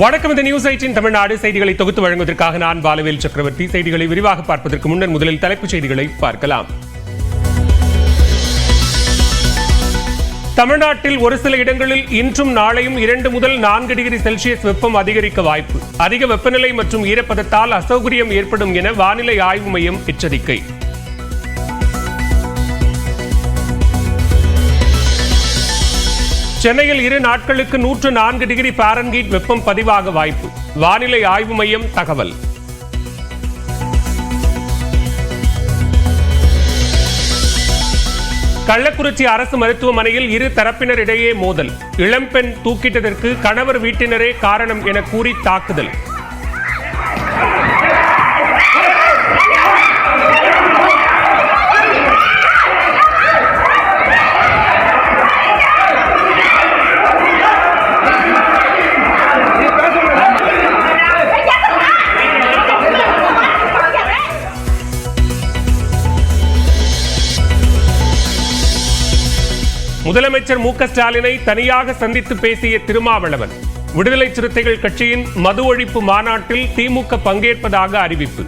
வணக்கம். இந்த news eighteen Tamil Nadu செய்திகளை தொகுத்து வழங்குவதற்காக நான் பாலவேல் சக்கரவர்த்தி. செய்திகளை விரிவாக பார்ப்பதற்கு முன்னர் முதலில் தலைப்புச் செய்திகளை பார்க்கலாம். தமிழ்நாட்டில் ஒரு சில இடங்களில் இன்றும் நாளையும் இரண்டு முதல் நான்கு டிகிரி செல்சியஸ் வெப்பம் அதிகரிக்க வாய்ப்பு. அதிக வெப்பநிலை மற்றும் ஈரப்பதத்தால் அசௌகரியம் ஏற்படும் என வானிலை ஆய்வு மையம் எச்சரிக்கை. சென்னையில் இரு நாட்களுக்கு நூற்று நான்கு டிகிரி பாரன்கீட் வெப்பம் பதிவாக வாய்ப்பு. வானிலை ஆய்வு மையம் தகவல். கள்ளக்குறிச்சி அரசு மருத்துவமனையில் இரு தரப்பினர் இடையே மோதல். இளம்பெண் தூக்கிட்டதற்கு கணவர் வீட்டினரே காரணம் என கூறி தாக்குதல். முதலமைச்சர் மு ஸ்டாலினை தனியாக சந்தித்து பேசிய திருமாவளவன் விடுதலை சிறுத்தைகள் கட்சியின் மது ஒழிப்பு மாநாட்டில் திமுக பங்கேற்பதாக அறிவிப்பு.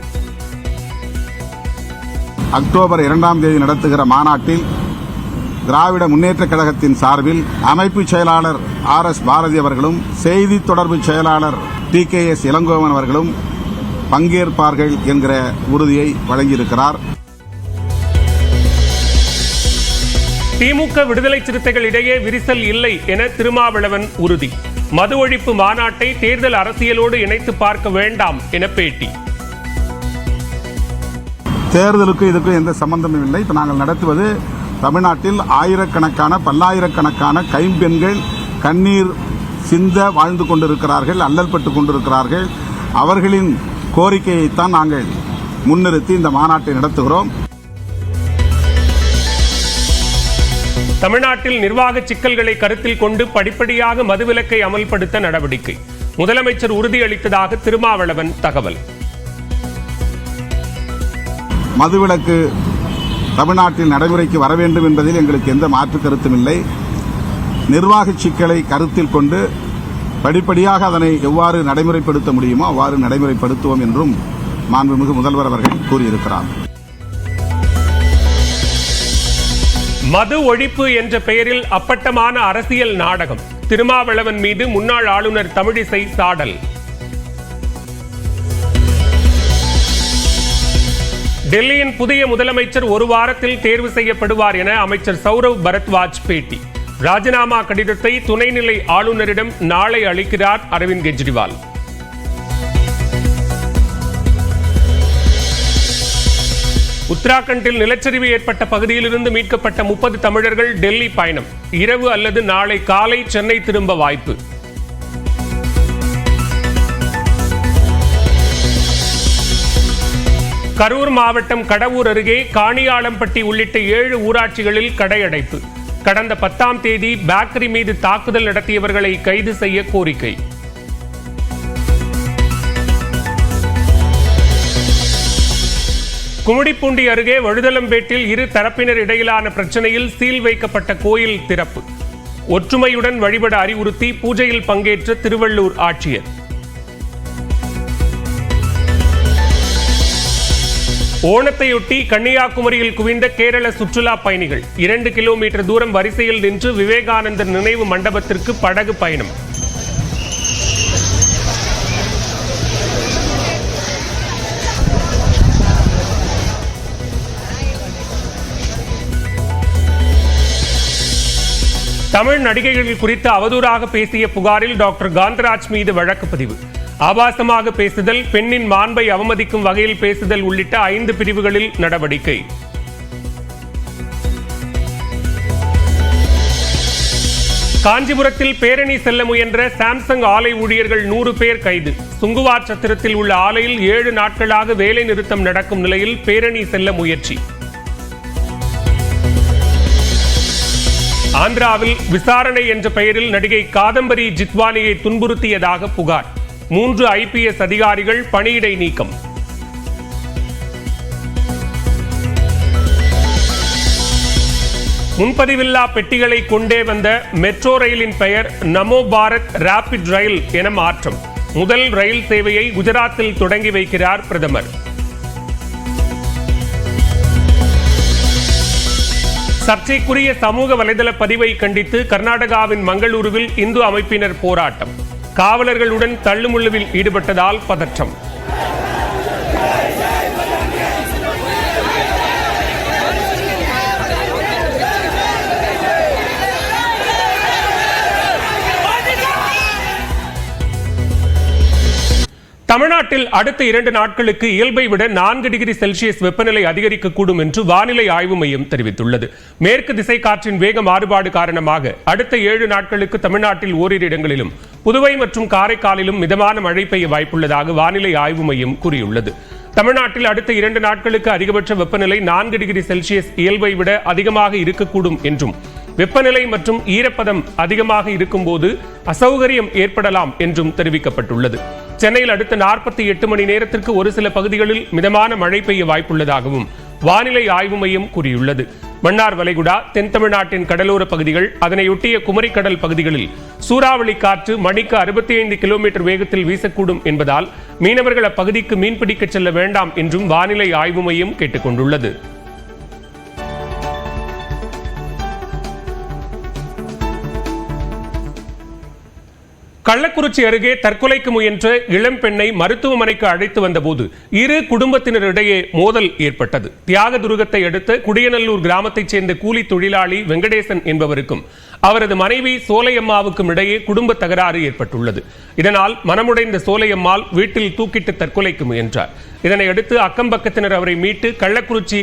அக்டோபர் இரண்டாம் தேதி நடத்துகிற மாநாட்டில் திராவிட முன்னேற்ற கழகத்தின் சார்பில் அமைப்பு செயலாளர் ஆர் எஸ் பாரதி அவர்களும் செய்தி தொடர்பு செயலாளர் டி கே எஸ் இளங்கோவன் அவர்களும் பங்கேற்பார்கள் என்கிற உறுதியை வழங்கியிருக்கிறார். திமுக விடுதலை சிறுத்தைகள் இடையே விரிசல் இல்லை என திருமாவளவன் உறுதி. மது ஒழிப்பு மாநாட்டை தேர்தல் அரசியலோடு இணைத்து பார்க்க வேண்டாம் என பேட்டி. தேர்தலுக்கு இதுக்கும் எந்த சம்பந்தமும் இல்லை. இப்போ நாங்கள் நடத்துவது தமிழ்நாட்டில் ஆயிரக்கணக்கான பல்லாயிரக்கணக்கான கைம்பெண்கள் கண்ணீர் சிந்த வாழ்ந்து கொண்டிருக்கிறார்கள் அல்லல்பட்டு கொண்டிருக்கிறார்கள். அவர்களின் கோரிக்கையைத்தான் நாங்கள் முன்னிறுத்தி இந்த மாநாட்டை நடத்துகிறோம். தமிழ்நாட்டில் நிர்வாக சிக்கல்களை கருத்தில் கொண்டு படிப்படியாக மதுவிலக்கை அமல்படுத்த நடவடிக்கை. முதலமைச்சர் உறுதியளித்ததாக திருமாவளவன் தகவல். மதுவிலக்கு தமிழ்நாட்டில் நடைமுறைக்கு வர வேண்டும் என்பதில் எங்களுக்கு எந்த மாற்று கருத்தும் இல்லை. நிர்வாக சிக்கலை கருத்தில் கொண்டு படிப்படியாக அதனை எவ்வாறு நடைமுறைப்படுத்த முடியுமோ அவ்வாறு நடைமுறைப்படுத்துவோம் என்றும் மாண்புமிகு முதல்வர் அவர்கள் கூறியிருக்கிறார். மது ஒழிப்பு என்ற பெயரில் அப்பட்டமான அரசியல் நாடகம். திருமாவளவன் மீது முன்னாள் ஆளுநர் தமிழிசை சாடல். டெல்லியின் புதிய முதலமைச்சர் ஒரு வாரத்தில் தேர்வு செய்யப்படுவார் என அமைச்சர் சௌரவ் பரத்வாஜ் பேட்டி. ராஜினாமா கடிதத்தை துணைநிலை ஆளுநரிடம் நாளை அளிக்கிறார் அரவிந்த் கெஜ்ரிவால். உத்தராகண்டில் நிலச்சரிவு ஏற்பட்ட பகுதியிலிருந்து மீட்கப்பட்ட முப்பது தமிழர்கள் டெல்லி பயணம். இரவு அல்லது நாளை காலை சென்னை திரும்ப வாய்ப்பு. கரூர் மாவட்டம் கடவூர் அருகே காணியாளம்பட்டி உள்ளிட்ட ஏழு ஊராட்சிகளில் கடையடைப்பு. கடந்த பத்தாம் தேதி பேக்கரி மீது தாக்குதல் நடத்தியவர்களை கைது செய்ய கோரிக்கை. கும்மிடிப்பூண்டி அருகே வழுதலம்பேட்டில் இரு தரப்பினர் இடையிலான பிரச்சனையில் சீல் வைக்கப்பட்ட கோயில் திறப்பு. ஒற்றுமையுடன் வழிபட அறிவுறுத்தி பூஜையில் பங்கேற்ற திருவள்ளூர் ஆட்சியர். ஓணத்தையொட்டி கன்னியாகுமரியில் குவிந்த கேரள சுற்றுலா பயணிகள். இரண்டு கிலோமீட்டர் தூரம் வரிசையில் நின்று விவேகானந்தர் நினைவு மண்டபத்திற்கு படகு பயணம். தமிழ் நடிகைகள் குறித்து அவதூறாக பேசிய புகாரில் டாக்டர் காந்தராஜ் மீது வழக்கு பதிவு. ஆபாசமாக பேசுதல் பெண்ணின் மாண்பை அவமதிக்கும் வகையில் பேசுதல் உள்ளிட்ட ஐந்து பிரிவுகளில் நடவடிக்கை. காஞ்சிபுரத்தில் பேரணி செல்ல முயன்ற சாம்சங் ஆலை ஊழியர்கள் நூறு பேர் கைது. சுங்குவார் சத்திரத்தில் உள்ள ஆலையில் ஏழு நாட்களாக வேலை நிறுத்தம் நடக்கும் நிலையில் பேரணி செல்ல முயற்சி. ஆந்திராவில் விசாரணை என்ற பெயரில் நடிகை காதம்பரி ஜித்வானியை துன்புறுத்தியதாக புகார். மூன்று ஐபிஎஸ் அதிகாரிகள் பணியிடை நீக்கம். முன்பதிவில்லா பெட்டிகளை கொண்டே வந்த மெட்ரோ ரயிலின் பெயர் நமோ பாரத் ராபிட் ரயில் என மாற்றம். முதல் ரயில் சேவையை குஜராத்தில் தொடங்கி வைக்கிறார் பிரதமர். சர்ச்சைக்குரிய சமூக வலைதள பதிவை கண்டித்து கர்நாடகாவின் மங்களூருவில் இந்து அமைப்பினர் போராட்டம். காவலர்களுடன் தள்ளுமுள்ளுவில் ஈடுபட்டதால் பதற்றம். தமிழ்நாட்டில் அடுத்த இரண்டு நாட்களுக்கு இயல்பை விட நான்கு டிகிரி செல்சியஸ் வெப்பநிலை அதிகரிக்கக்கூடும் என்று வானிலை ஆய்வு மையம் தெரிவித்துள்ளது. மேற்கு திசை காற்றின் வேக மாறுபாடு காரணமாக அடுத்த ஏழு நாட்களுக்கு தமிழ்நாட்டில் ஓரிரு இடங்களிலும் புதுவை மற்றும் காரைக்காலிலும் மிதமான மழை பெய்ய வாய்ப்புள்ளதாக வானிலை ஆய்வு மையம் கூறியுள்ளது. தமிழ்நாட்டில் அடுத்த இரண்டு நாட்களுக்கு அதிகபட்ச வெப்பநிலை நான்கு டிகிரி செல்சியஸ் இயல்பை விட அதிகமாக இருக்கக்கூடும் என்றும் வெப்பநிலை மற்றும் ஈரப்பதம் அதிகமாக இருக்கும்போது அசௌகரியம் ஏற்படலாம் என்றும் தெரிவிக்கப்பட்டுள்ளது. சென்னையில் அடுத்த நாற்பத்தி எட்டு மணி நேரத்திற்கு ஒரு சில பகுதிகளில் மிதமான மழை பெய்ய வாய்ப்புள்ளதாகவும் வானிலை ஆய்வு மையம் கூறியுள்ளது. மன்னார் வளைகுடா தென் தமிழ்நாட்டின் கடலோர பகுதிகள் அதனையொட்டிய குமரிக்கடல் பகுதிகளில் சூறாவளி காற்று மணிக்கு அறுபத்தி ஐந்து கிலோமீட்டர் வேகத்தில் வீசக்கூடும் என்பதால் மீனவர்கள் அப்பகுதிக்கு மீன்பிடிக்க செல்ல வேண்டாம் என்றும் வானிலை ஆய்வு மையம் கேட்டுக் கள்ளக்குறிச்சி அருகே தற்கொலைக்கு முயன்ற இளம் பெண்ணை மருத்துவமனைக்கு அழைத்து வந்தபோது இரு குடும்பத்தினரிடையே மோதல் ஏற்பட்டது. தியாக துருகத்தை குடியநல்லூர் கிராமத்தைச் சேர்ந்த கூலி தொழிலாளி வெங்கடேசன் என்பவருக்கும் அவரது மனைவி சோலையம்மாவுக்கும் இடையே குடும்ப தகராறு ஏற்பட்டுள்ளது. இதனால் மனமுடைந்த சோலையம்மாள் வீட்டில் தூக்கிட்டு தற்கொலைக்கு முயன்றார். இதனை அடுத்து அக்கம் பக்கத்தினர் அவரை மீட்டு கள்ளக்குறிச்சி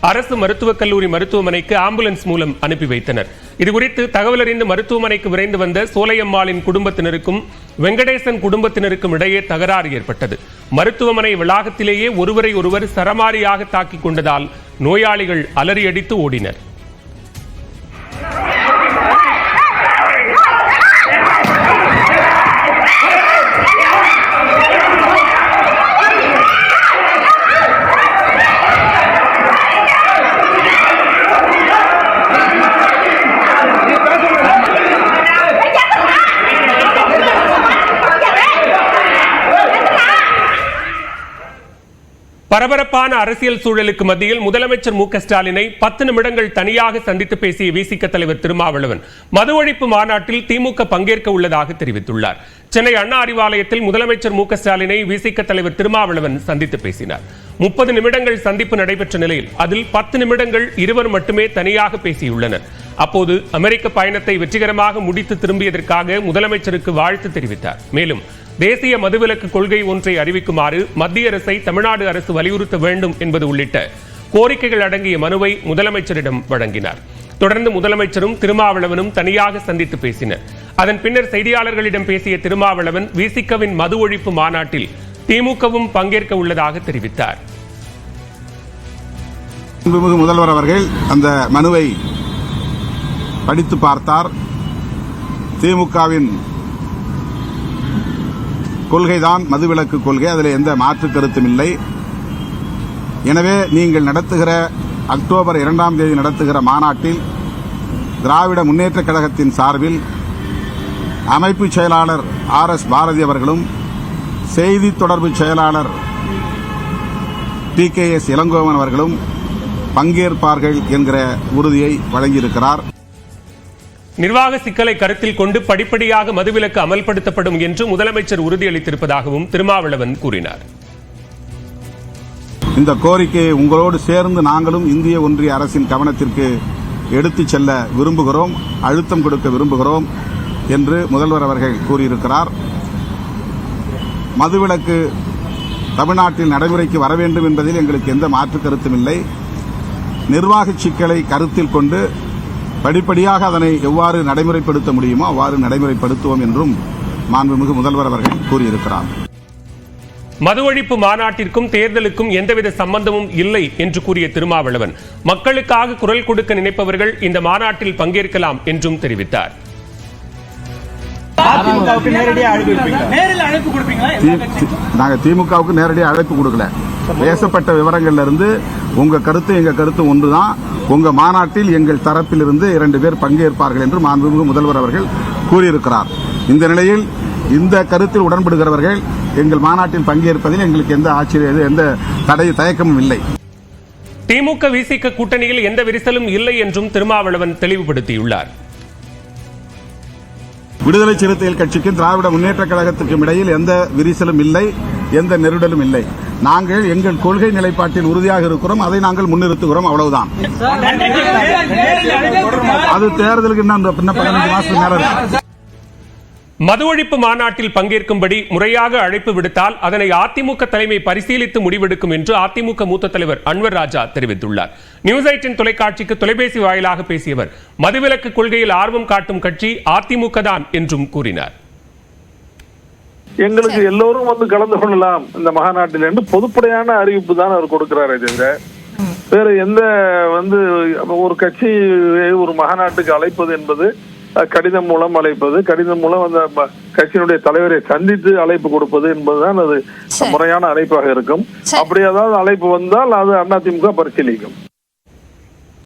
அரசு மருத்துவக் கல்லூரி மருத்துவமனைக்கு ஆம்புலன்ஸ் மூலம் அனுப்பி வைத்தனர். இதுகுறித்து தகவல் அறிந்து மருத்துவமனைக்கு விரைந்து வந்த சோலையம்மாளின் குடும்பத்தினருக்கும் வெங்கடேசன் குடும்பத்தினருக்கும் இடையே தகராறு ஏற்பட்டது. மருத்துவமனை வளாகத்திலேயே ஒருவரை ஒருவர் சரமாரியாக தாக்கிக் கொண்டதால் நோயாளிகள் அலறியடித்து ஓடினர். பரபரப்பான அரசியல் சூழலுக்கு மத்தியில் முதலமைச்சர் மு ஸ்டாலினை பத்து நிமிடங்கள் தனியாக சந்தித்து பேசிய விசிக தலைவர் திருமாவளவன் மது ஒழிப்பு மாநாட்டில் திமுக பங்கேற்க உள்ளதாக தெரிவித்துள்ளார். சென்னை அண்ணா அறிவாலயத்தில் முதலமைச்சர் மு ஸ்டாலினை விசிக தலைவர் திருமாவளவன் சந்தித்து பேசினார். முப்பது நிமிடங்கள் சந்திப்பு நடைபெற்ற நிலையில் அதில் பத்து நிமிடங்கள் இருவர் மட்டுமே தனியாக பேசியுள்ளனர். அப்போது அமெரிக்க பயணத்தை வெற்றிகரமாக முடித்து திரும்பியதற்காக முதலமைச்சருக்கு வாழ்த்து தெரிவித்தார். மேலும் தேசிய மதுவிலக்கு கொள்கை ஒன்றை அறிவிக்குமாறு மத்திய அரசை தமிழ்நாடு அரசு வலியுறுத்த வேண்டும் என்பது உள்ளிட்ட கோரிக்கைகள் அடங்கிய மனுவை முதலமைச்சரிடம் வழங்கினார். தொடர்ந்து முதலமைச்சரும் திருமாவளவனும் தனியாக சந்தித்து பேசினர். அதன் பின்னர் செய்தியாளர்களிடம் பேசிய திருமாவளவன் விசிகவின் மது ஒழிப்பு மாநாட்டில் திமுகவும் பங்கேற்க உள்ளதாக தெரிவித்தார். முதல்வர் அவர்கள் அந்த மனுவை படித்து பார்த்தார். திமுகவின் கொள்கைதான் மதுவிலக்கு கொள்கை. அதில் எந்த மாற்று கருத்தும் இல்லை. எனவே நீங்கள் நடத்துகிற அக்டோபர் இரண்டாம் தேதி நடத்துகிற மாநாட்டில் திராவிட முன்னேற்றக் கழகத்தின் சார்பில் அமைப்பு செயலாளர் ஆர் எஸ் பாரதி அவர்களும் செய்தி தொடர்பு செயலாளர் டி கே எஸ் இளங்கோவன் அவர்களும் பங்கேற்பார்கள் என்கிற உறுதியை வழங்கியிருக்கிறார். நிர்வாக சிக்கலை கருத்தில் கொண்டு படிப்படியாக மதுவிலக்கு அமல்படுத்தப்படும் என்று முதலமைச்சர் உறுதியளித்திருப்பதாகவும் திருமாவளவன் கூறினார். இந்த கோரிக்கையை உங்களோடு சேர்ந்து நாங்களும் இந்திய ஒன்றிய அரசின் கவனத்திற்கு எடுத்துச் செல்ல விரும்புகிறோம் அழுத்தம் கொடுக்க விரும்புகிறோம் என்று முதல்வர் அவர்கள் கூறியிருக்கிறார். மதுவிலக்கு தமிழ்நாட்டில் நடைமுறைக்கு வர வேண்டும் என்பதில் எங்களுக்கு எந்த மாற்று கருத்தும் இல்லை. நிர்வாக சிக்கலை கருத்தில் கொண்டு படிப்படியாக அதனை எவ்வாறு நடைமுறைப்படுத்த முடியுமோ அவ்வாறு நடைமுறைப்படுத்துவோம் என்றும் மாண்புமிகு முதல்வர் அவர்கள் கூறியிருக்கிறார். மது ஒழிப்பு மாநாட்டிற்கும் தேர்தலுக்கும் எந்தவித சம்பந்தமும் இல்லை என்று கூறிய திருமாவளவன் மக்களுக்காக குரல் கொடுக்க நினைப்பவர்கள் இந்த மாநாட்டில் பங்கேற்கலாம் என்றும் தெரிவித்தார். நாங்கள் திமுகவுக்கு நேரடியாக அழைப்பு கொடுக்கல. பேசப்பட்ட விவரங்கள்ல இருந்து உங்க கருத்து எங்க கருத்து ஒன்றுதான். உங்க மாநாட்டில் எங்கள் தரப்பிலிருந்து இரண்டு பேர் பங்கேற்பார்கள் என்று மாண்புமிகு முதல்வர் அவர்கள் கூறியிருக்கிறார். இந்த நிலையில் இந்த கருத்தில் உடன்படுகிறவர்கள் எங்கள் மாநாட்டில் பங்கேற்பதில் எங்களுக்கு எந்த ஆச்சரிய எந்த தடை தயக்கமும் இல்லை. திமுக விசிக கூட்டணியில் எந்த விரிசலும் இல்லை என்றும் திருமாவளவன் தெளிவுபடுத்தியுள்ளார். விடுதலை சிறுத்தைகள் கட்சிக்கும் திராவிட முன்னேற்ற கழகத்துக்கும் இடையில் எந்த விரிசலும் இல்லை எந்த நெருடலும் இல்லை. நாங்கள் எங்கள் கொள்கை நிலைப்பாட்டில் உறுதியாக இருக்கிறோம். அதை நாங்கள் முன்னிறுத்துகிறோம். அவ்வளவுதான். அது தேர்தலுக்கு இன்னும் பதினஞ்சு மாசத்துக்கு நேரம் மது ஒழிப்பு மாநாட்டில் பங்கேற்கும்படி முறையாக அழைப்பு விடுத்தால் அதனை அதிமுக தலைமை பரிசீலித்து முடிவெடுக்கும் என்று அதிமுக மூத்த தலைவர் அன்வர் ராஜா தெரிவித்துள்ளார். நியூஸ் எயிட்டின் தொலைக்காட்சிக்கு தொலைபேசி வாயிலாக பேசியவர் மதுவிலக்கு கொள்கையில் ஆர்வம் காட்டும் கட்சி அதிமுக தான் என்றும் கூறினார். எங்களுக்கு எல்லோரும் வந்து கலந்து கொள்ளலாம். இந்த மகாநாட்டில் என்று பொதுப்படையான அறிவிப்பு தான் அவர் கொடுக்கிறாரே தவிர வேற எந்த வந்து ஒரு கட்சி ஒரு மகாநாட்டுக்கு அழைப்பது என்பது கடிதம் மூலம் அழைப்பது கடிதம் மூலம் அந்த கட்சியினுடைய தலைவரை சந்தித்து அழைப்பு கொடுப்பது என்பதுதான் அது. முறையான அழைப்பாக இருக்கும். அப்படி ஏதாவது அழைப்பு வந்தால் அது அதிமுக பரிசீலிக்கும்.